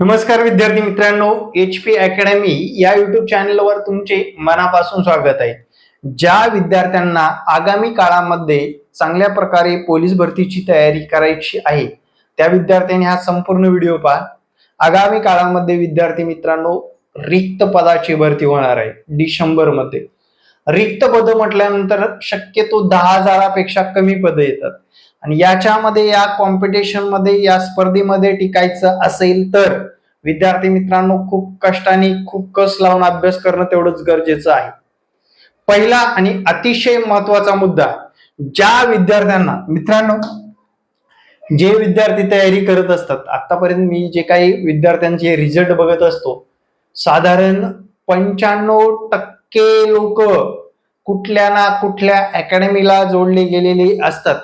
नमस्कार विद्यार्थी मित्रांनो एच पी अकॅडमी या युट्यूब चॅनलवर तुमचे मनापासून स्वागत आहे. ज्या विद्यार्थ्यांना आगामी काळामध्ये चांगल्या प्रकारे पोलीस भरतीची तयारी करायची आहे त्या विद्यार्थ्यांनी हा संपूर्ण व्हिडिओ पहा. आगामी काळामध्ये विद्यार्थी मित्रांनो रिक्त पदाची भरती होणार आहे डिसेंबरमध्ये रिक्त पद म्हटल्यानंतर शक्यतो दहा हजारापेक्षा कमी पदं येतात. आणि याच्यामध्ये या कॉम्पिटिशनमध्ये या स्पर्धेमध्ये टिकायचं असेल तर विद्यार्थी मित्रांनो खूप कष्टाने खूप कस लावून अभ्यास करणं तेवढंच गरजेचं आहे. पहिला आणि अतिशय महत्त्वाचा मुद्दा ज्या विद्यार्थ्यांना मित्रांनो जे विद्यार्थी तयारी करत असतात आतापर्यंत मी जे काही विद्यार्थ्यांचे रिझल्ट बघत असतो साधारण पंच्याण्णव टक्के लोक कुठल्या ना कुठल्या अकॅडमीला जोडले गेलेले असतात.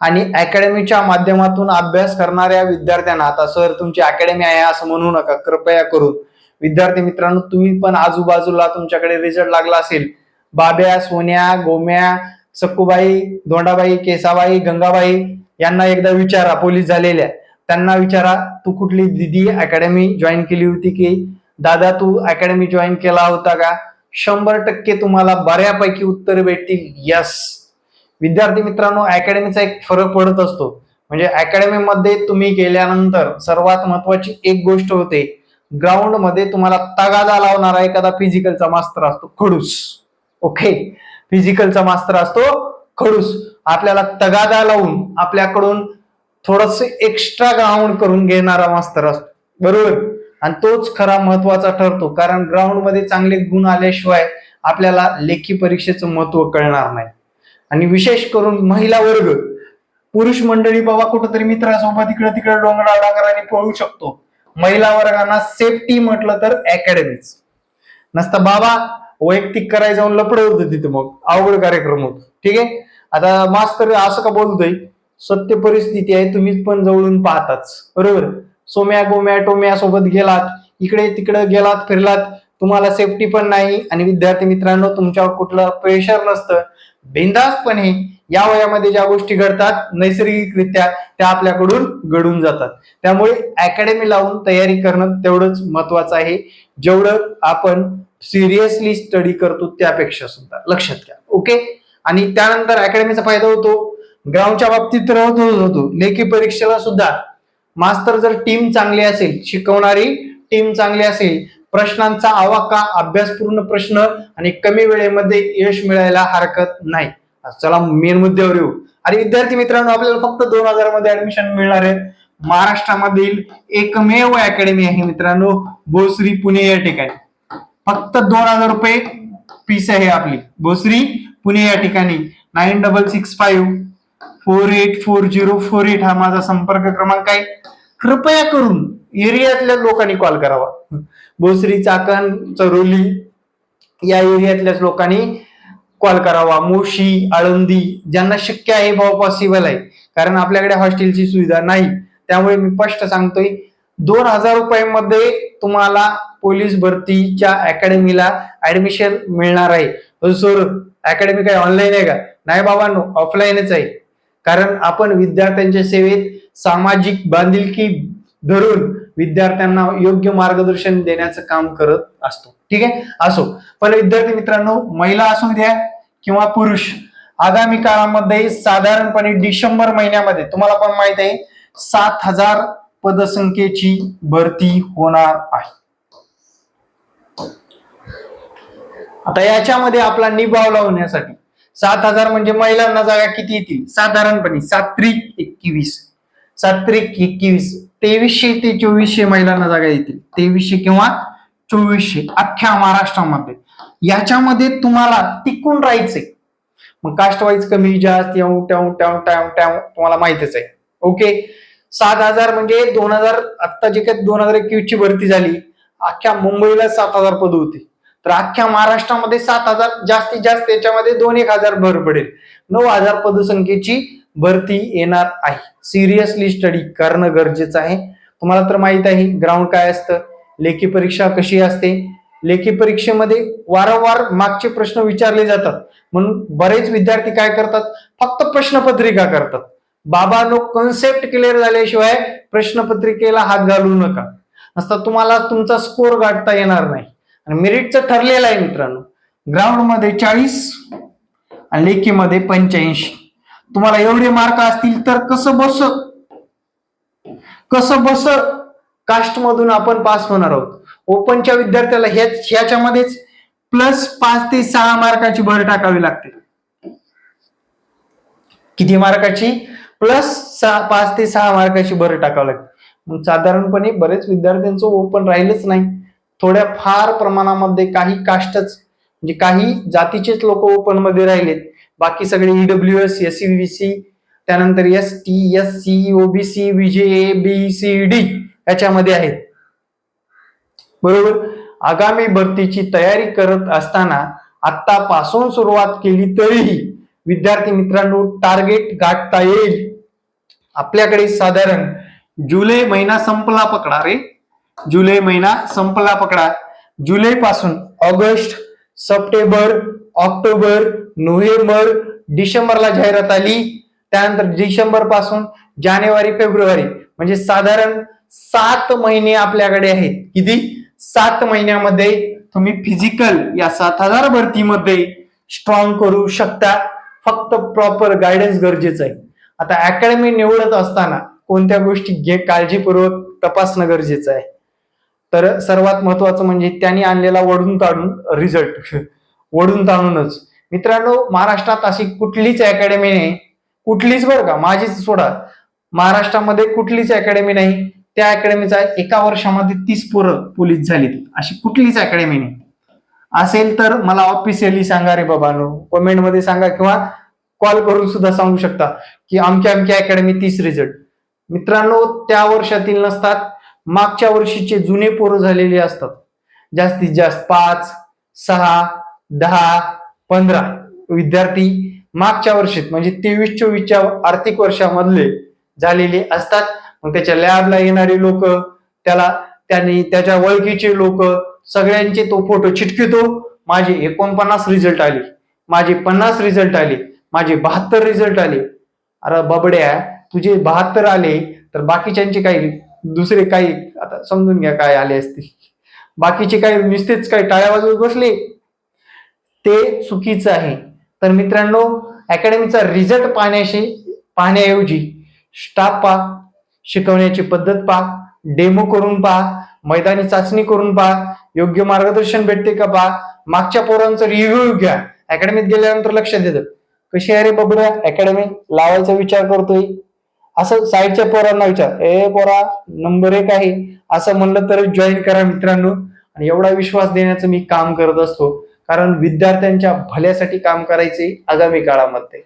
आणि अकॅडमीच्या माध्यमातून अभ्यास करणाऱ्या विद्यार्थ्यांना आता सर तुमची अकॅडमी आहे असं म्हणू नका कृपया करून. विद्यार्थी मित्रांनो तुम्ही पण आजूबाजूला तुमच्याकडे रिझल्ट लागला असेल. बाब्या सोन्या गोम्या सक्कूबाई धोंडाबाई केसाबाई गंगाबाई यांना एकदा विचारा पोलीस झालेल्या. त्यांना विचारा तू कुठली दिदी अकॅडमी जॉईन केली होती की? दादा तू अकॅडमी जॉईन केला होता का? शंभर टक्के तुम्हाला बऱ्यापैकी उत्तर भेटतील. यस विद्यार्थी मित्रांनो अकॅडमीचा एक फरक पडत असतो. म्हणजे अकॅडमीमध्ये तुम्ही गेल्यानंतर सर्वात महत्वाची एक गोष्ट होते ग्राउंडमध्ये तुम्हाला तगादा लावणारा एखादा फिजिकलचा मास्तर असतो खडूस. ओके फिजिकलचा मास्तर असतो खडूस. आपल्याला तगादा लावून आपल्याकडून थोडस एक्स्ट्रा ग्राउंड करून घेणारा मास्तर असतो. बरोबर? आणि तोच खरा महत्त्वाचा ठरतो कारण ग्राउंडमध्ये चांगले गुण आल्याशिवाय आपल्याला लेखी परीक्षेचं महत्त्व कळणार नाही. आणि विशेष करून महिला वर्ग. पुरुष मंडळी बाबा कुठंतरी मित्रासोबत इकडे तिकडे डोंगरा डांगराने पळू शकतो. महिला वर्गांना सेफ्टी म्हटलं तर अकॅडमीच नसता बाबा वैयक्तिक करायला जाऊन लपड होतं तिथे मग. अवघड कार्यक्रम होतो. ठीक आहे? आता मास्तर असं का बोलतोय? सत्य परिस्थिती आहे तुम्हीच पण जवळून पाहताच. बरोबर? सोम्या गोम्या टोम्या सोबत गेलात. इकडे तिकडे गेलात फिरलात. तुम्हाला सेफ्टी पण नाही. आणि विद्यार्थी मित्रांनो तुमच्यावर कुठलं प्रेशर नसतं. बिंदासपणे या वयामध्ये ज्या गोष्टी घडतात नैसर्गिकरित्या त्या आपल्याकडून घडून जातात. त्यामुळे अकॅडमी लावून तयारी करणं तेवढंच महत्वाचं आहे. जेवढं आपण सिरियसली स्टडी करतो त्यापेक्षा सुद्धा. लक्षात घ्या. ओके आणि त्यानंतर अकॅडमीचा फायदा होतो. ग्राउंडच्या बाबतीत तर होतो. लेखी परीक्षेला सुद्धा. मास्तर जर टीम चांगली असेल शिकवणारी टीम चांगली असेल प्रश्नांचा आवाका अभ्यासपूर्ण प्रश्न आणि कमी वेळेमध्ये यश मिळायला हरकत नाही. चला मेन मुद्द्यावर येऊ. आणि विद्यार्थी मित्रांनो आपल्याला फक्त दोन हजारमध्ये ऍडमिशन मिळणार आहे. महाराष्ट्रामधील एकमेव अकॅडमी आहे मित्रांनो भोसरी पुणे या ठिकाणी. फक्त दोन हजार रुपये फीस आहे आपली. भोसरी पुणे या ठिकाणी. Nine double six five four eight four zero four eight हा माझा संपर्क क्रमांक आहे. कृपया करून एरियातल्या लोकांनी कॉल करावा. भोसरी चाकण चरोली या एरियातल्याच लोकांनी कॉल करावा. मोशी आळंदी ज्यांना शक्य आहे भाऊ पॉसिबल आहे. कारण आपल्याकडे हॉस्टेलची सुविधा नाही. त्यामुळे मी स्पष्ट सांगतोय दोन हजार रुपयामध्ये तुम्हाला पोलीस भरतीच्या अकॅडमीला ऍडमिशन मिळणार आहे. हो सर अकॅडमी काय ऑनलाईन आहे का? नाही बाबांनो ऑफलाईनच आहे. कारण आपण विद्यार्थ्यांच्या सेवेत सामाजिक बांधिलकी धरून विद्यार्थ्यांना योग्य मार्गदर्शन देण्याचं काम करत असतो. ठीक आहे? असो. पण विद्यार्थी मित्रांनो महिला असू द्या किंवा पुरुष आगामी काळामध्ये साधारणपणे डिसेंबर महिन्यामध्ये तुम्हाला पण माहीत आहे सात हजार पदसंख्येची भरती होणार आहे. आता याच्यामध्ये आपला निभाव लावण्यासाठी सात हजार म्हणजे महिलांना जागा किती येतील? साधारणपणे सात त्रिक एकवीस. सात त्रिक एकवीस तेवीसशे ते चोवीसशे महिलांना जागा येतील. तेवीसशे किंवा चोवीसशे अख्ख्या महाराष्ट्रामध्ये. याच्यामध्ये तुम्हाला टिकून राहायचंय. मग कास्ट वाईज कमी जास्त येऊ ट्याव ट्याऊ ट्याव ट्याव तुम्हाला माहितीच आहे. ओके सात हजार म्हणजे दोन हजार आता जे काही दोन हजार एकवीस ची भरती झाली अख्ख्या मुंबईला सात हजार पद होती. तर अख्ख्या महाराष्ट्रामध्ये सात हजार जास्तीत जास्त याच्यामध्ये दोन एक हजार भर पडेल. नऊ हजार पदसंख्येची भरती येणार आहे. सिरियसली स्टडी करणं गरजेचं आहे. तुम्हाला तर माहीत आहे ग्राउंड काय असतं? लेखी परीक्षा कशी असते? लेखी परीक्षेमध्ये वारंवार मागचे प्रश्न विचारले जातात. म्हणून बरेच विद्यार्थी काय करतात? फक्त प्रश्नपत्रिका करतात. बाबानो कन्सेप्ट क्लिअर झाल्याशिवाय प्रश्नपत्रिकेला हात घालू नका. असता तुम्हाला तुमचा स्कोर गाठता येणार नाही. आणि मेरिटचं ठरलेलं आहे मित्रांनो. ग्राउंडमध्ये चाळीस आणि लेखीमध्ये पंच्याऐंशी. तुम्हाला एवढे मार्क असतील तर कसं बस? कसं बस? कास्ट मधून आपण पास होणार आहोत. ओपनच्या विद्यार्थ्याला ह्याच्यामध्येच प्लस पाच ते सहा मार्काची भर टाकावी लागते. किती मार्काची? प्लस सहा पाच ते सहा मार्काची भर टाकावी लागते. मग साधारणपणे बरेच विद्यार्थ्यांचं ओपन राहिलंच नाही. थोड्या फार प्रमाणामध्ये काही कास्टच म्हणजे काही जातीचेच लोक ओपनमध्ये राहिलेत. बाकी सगळे ईडब्ल्यू एस एस सी त्यानंतर S T S C OBC VJ B C D याच्यामध्ये आहेत. बरोबर? आगामी भरतीची तयारी करत असताना आतापासून सुरुवात केली तरीही विद्यार्थी मित्रांनो टार्गेट गाठता येईल. आपल्याकडे साधारण जुलै महिना संपला पकडा रे जुलै महिना संपला पकडा. जुलै पासून ऑगस्ट सप्टेंबर ऑक्टोबर नोव्हेंबर डिसेंबरला जाहिरात आली. त्यानंतर डिसेंबरपासून जानेवारी फेब्रुवारी म्हणजे साधारण सात महिने आपल्याकडे आहेत. किती? सात महिन्यामध्ये तुम्ही फिजिकल या सात हजार भरतीमध्ये स्ट्रॉंग करू शकता. फक्त प्रॉपर गायडन्स गरजेचं आहे. आता अकॅडमी निवडत असताना कोणत्या गोष्टी घे काळजीपूर्वक तपासणं गरजेचं आहे. तर सर्वात महत्वाचं म्हणजे त्यांनी आणलेला वडून ताडून रिझल्ट वडून ताणूनच. मित्रांनो महाराष्ट्रात अशी कुठलीच अकॅडमी नाही. कुठलीच बरं का माझीच सोडा. महाराष्ट्रामध्ये कुठलीच अकॅडमी नाही. त्या अकॅडमीचा एका वर्षामध्ये तीस पोरं पोलीस झालीत. अशी कुठलीच अकॅडमी नाही. असेल तर मला ऑफिशियली सांगा रे बाबानो. कमेंटमध्ये सांगा किंवा कॉल करून सुद्धा सांगू शकता की अमक्या अमक्या अकॅडमी तीस रिझल्ट मित्रांनो त्या वर्षातील नसतात. मागच्या वर्षीचे जुने पोरं झालेले असतात. जास्तीत जास्त पाच सहा दहा पंधरा विद्यार्थी मागच्या वर्षीत म्हणजे तेवीस चोवीसच्या आर्थिक वर्षामधले झालेले असतात. मग त्याच्या लॅबला येणारे लोक त्याला त्यांनी त्याच्या ओळखीचे लोक सगळ्यांचे तो फोटो चिटकितो. माझे एकोणपन्नास रिझल्ट आले. माझे पन्नास रिझल्ट आले. माझे बहात्तर रिझल्ट आले. अरे बबड्या तुझे बहात्तर आले तर बाकीच्यांचे काही दुसरे काही आता समजून घ्या काय आले असतील. बाकीचे काही नुसतेच काही टाळ्या वाजवत बसले. ते चुकीचं आहे. तर मित्रांनो अकॅडमीचा रिझल्ट पाहण्याशी पाहण्याऐवजी स्टाफ पहा शिकवण्याची पद्धत पहा डेमो करून पहा मैदानी चाचणी करून पहा योग्य मार्गदर्शन भेटते का पहा मागच्या पोरांचा रिव्ह्यू घ्या. अकॅडमीत गेल्यानंतर लक्ष देतं. कशी आहे रे बबड्या अकॅडमी? लावायचा विचार करतोय. असं साईडच्या पोरांना विचार. ए पोरा नंबर एक आहे. असं म्हणलं तर जॉईन करा मित्रांनो. आणि एवढा विश्वास देण्याचं मी काम करत असतो. कारण विद्यार्थ्यांच्या भल्यासाठी काम करायचे आगामी काळामध्ये.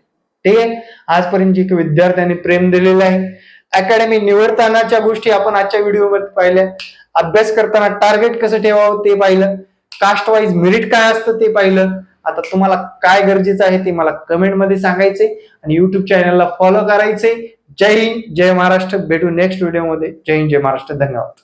ठीक आहे? आजपर्यंत जे विद्यार्थ्यांनी प्रेम दिलेलं आहे अकॅडमी निवडतानाच्या गोष्टी आपण आजच्या व्हिडिओमध्ये पाहिल्या. अभ्यास करताना टार्गेट कसं ठेवावं ते पाहिलं. कास्ट वाईज मेरिट काय असतं ते पाहिलं. आता तुम्हाला काय गरजेचं आहे ते मला कमेंटमध्ये सांगायचे आणि युट्यूब चॅनलला फॉलो करायचे जय हिंद जय महाराष्ट्र. भेटू नेक्स्ट व्हिडिओमध्ये जय हिंद जय महाराष्ट्र. धन्यवाद.